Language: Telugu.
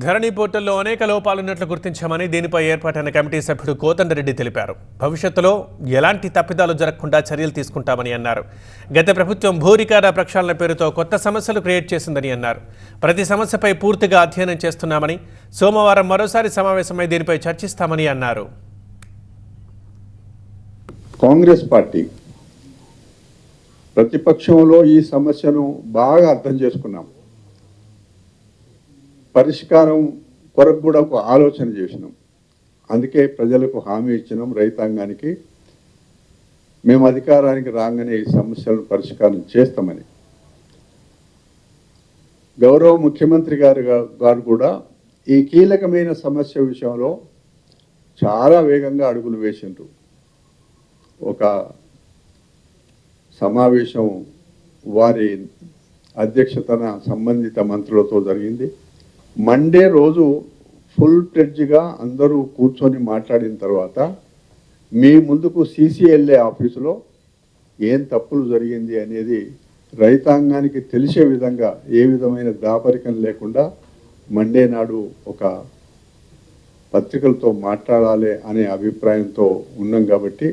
ధరణి పోర్టల్లో అనేక లోపాలున్నట్లు గుర్తించామని దీనిపై ఏర్పాటైన కమిటీ సభ్యుడు కోదండరెడ్డి తెలిపారు. భవిష్యత్తులో ఎలాంటి తప్పిదాలు జరగకుండా చర్యలు తీసుకుంటామని అన్నారు. గత ప్రభుత్వం భూ ప్రక్షాళన పేరుతో కొత్త సమస్యలు క్రియేట్ చేసిందని అన్నారు. ప్రతి సమస్యపై పూర్తిగా అధ్యయనం చేస్తున్నామని సోమవారం మరోసారి సమావేశమై దీనిపై చర్చిస్తామని అన్నారు. కాంగ్రెస్ పార్టీ ప్రతిపక్షంలో ఈ సమస్యను బాగా అర్థం చేసుకున్నాం పరిష్కారం కొరకు కూడా ఒక ఆలోచన చేసినాం. అందుకే ప్రజలకు హామీ ఇచ్చినాం రైతాంగానికి. మేము అధికారానికి రాగానే ఈ సమస్యలను పరిష్కారం చేస్తామని. గౌరవ ముఖ్యమంత్రి గారు గారు కూడా ఈ కీలకమైన సమస్య విషయంలో చాలా వేగంగా అడుగులు వేసిండ్రు. ఒక సమావేశం వారి అధ్యక్షతన సంబంధిత మంత్రులతో జరిగింది. మండే రోజు ఫుల్ ఫ్లెడ్జ్గా అందరూ కూర్చొని మాట్లాడిన తర్వాత మీ ముందుకు సీసీఎల్ఏ ఆఫీసులో ఏం తప్పులు జరిగింది అనేది రైతాంగానికి తెలిసే విధంగా ఏ విధమైన దాపరికం లేకుండా మండే నాడు ఒక పత్రికలతో మాట్లాడాలి అనే అభిప్రాయంతో ఉన్నాం కాబట్టి